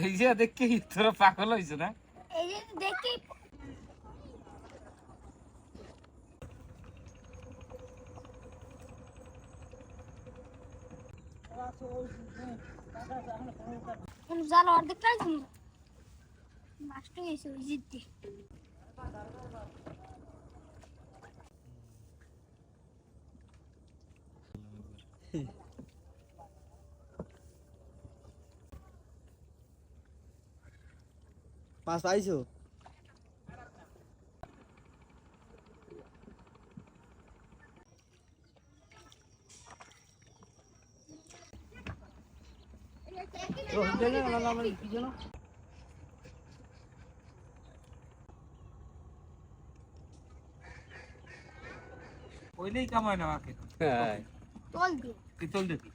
এই যে দেখে তোরা পাগল হয়েছে না? এই যে জাল অর্ধেক পাইছি মাছটা গেছে ওই মাছ পাইছো? কইলেই কামায় না আমাকে তোল तोल दे तोल देती